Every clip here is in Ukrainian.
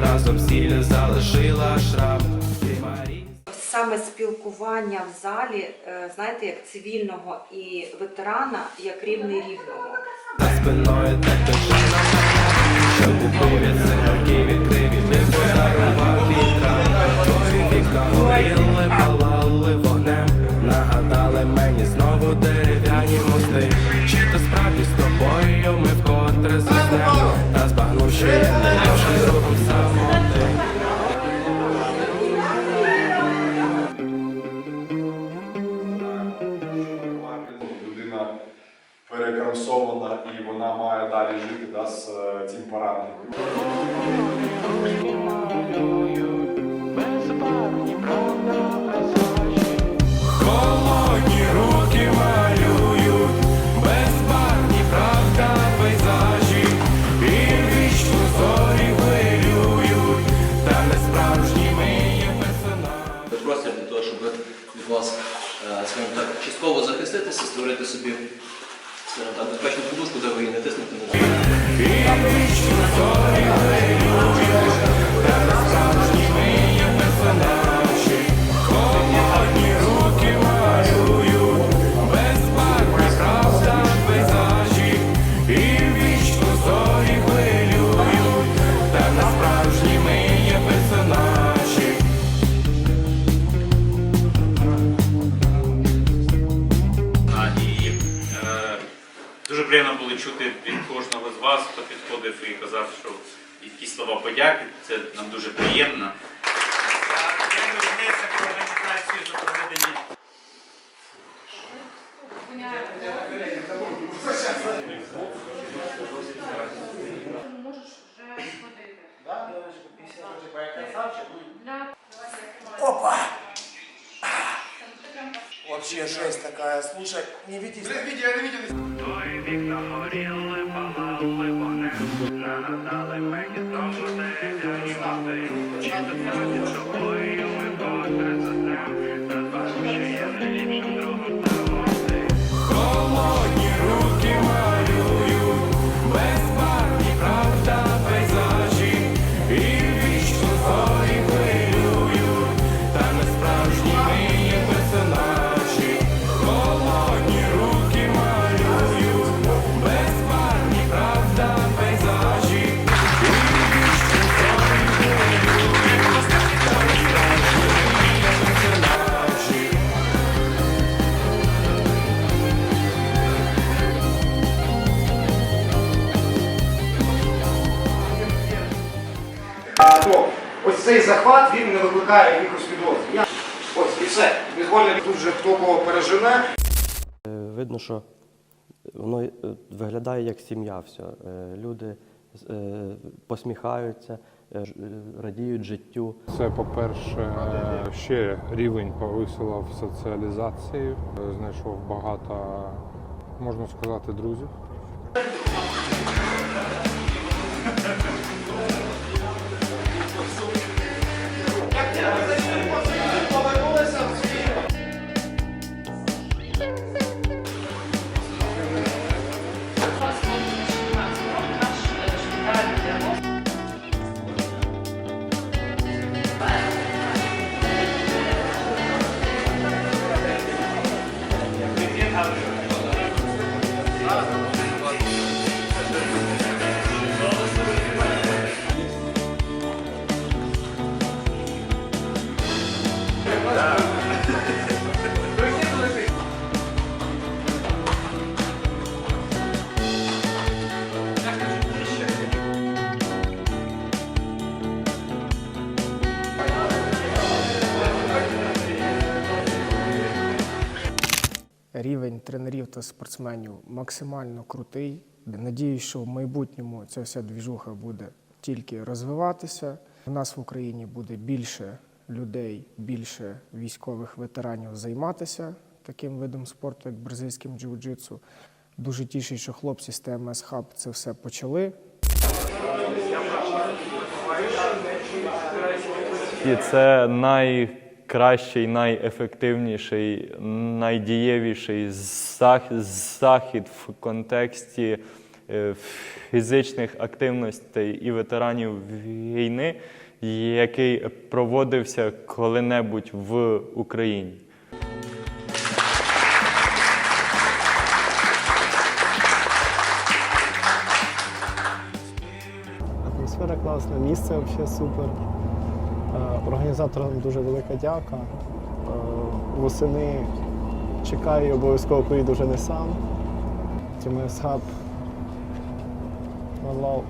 разом сіль залишила шрам. Саме спілкування в залі, е, знаєте, як цивільного і ветерана, як рівний рівного. За спиною так що купив від роки відкриві, не подарував вітрам. Твої вікна горіли, палали цим пораненням. Холодні руки малюють, безбарвні правда пейзажі, і вічно зорі хвилюють, та не справжніми є персонажі. для того, щоб від вас, е, скажімо так, частково захиститися, створити собі, скажімо безпечну подушку, де ви її не тиснете дуже приємно було чути від кожного з вас, хто підходив і казав, що якісь слова подяки. Це нам дуже приємно. Можеш вже сходити. Для Вообще жесть такая. Слушай, не веди. Твої вікна горіли, палали вогнем, нагадали мені знову дерев'яні мости. Чи то справді з цей захват він не викликає якихось підозр. Ось і все. Відвольний тут же хто кого пережене. Е, Видно, що воно е, виглядає як сім'я. Все. Люди е, посміхаються, радіють життю. Це, по-перше, ще рівень повисила в соціалізації. Знайшов багато, можна сказати, друзів. Тренерів та спортсменів максимально крутий. Надіюсь, що в майбутньому ця вся двіжуха буде тільки розвиватися. У нас в Україні буде більше людей, більше військових ветеранів займатися таким видом спорту, як бразильським джиу-джитсу. Дуже тішить, що хлопці з ТМС Хаб це все почали. І це найкращий, найефективніший, найдієвіший захід в контексті е, фізичних активностей і ветеранів війни, який проводився коли-небудь в Україні. Атмосфера класна, місце взагалі супер. Е, Організаторам дуже велика дяка. Е, Восени чекаю і обов'язково поїду вже не сам. TMS Хаб. One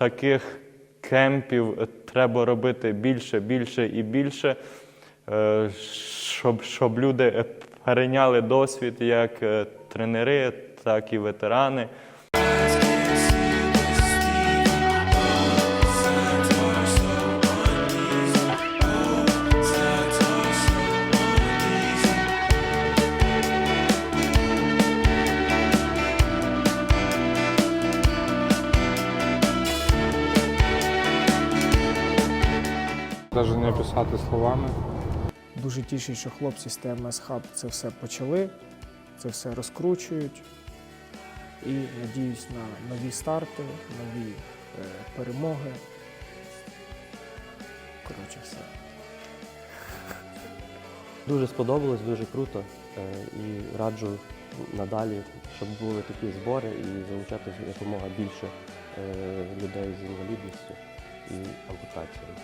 Таких кемпів треба робити більше, більше і більше, е, щоб, щоб люди перейняли досвід як е, тренери, так і ветерани. Навіть не описати словами. Дуже тішить, що хлопці з TMS Hub це все почали, це все розкручують. І надіюсь на нові старти, нові е, перемоги. Коротше, все. Дуже сподобалось, дуже круто. е, І раджу надалі, щоб були такі збори і залучати якомога більше е, людей з інвалідністю і ампутацією.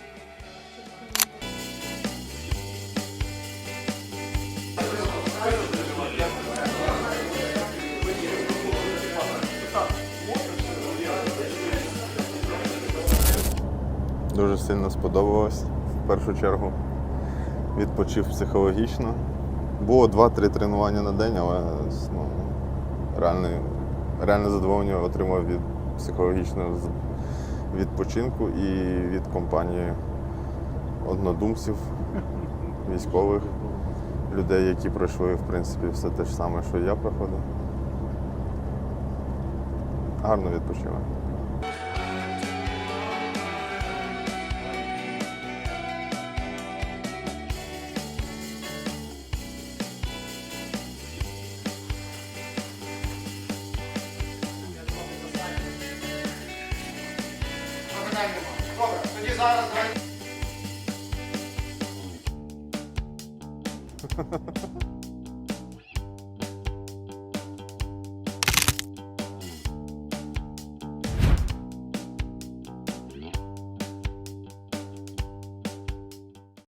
Сильно сподобалось в першу чергу. Відпочив психологічно. Було 2-3 тренування на день, але ну, реальне, реальне задоволення отримав від психологічного відпочинку і від компанії однодумців, військових, людей, які пройшли в принципі все те ж саме, що я проходив. Гарно відпочиваю. Добре, тоді зараз давайте.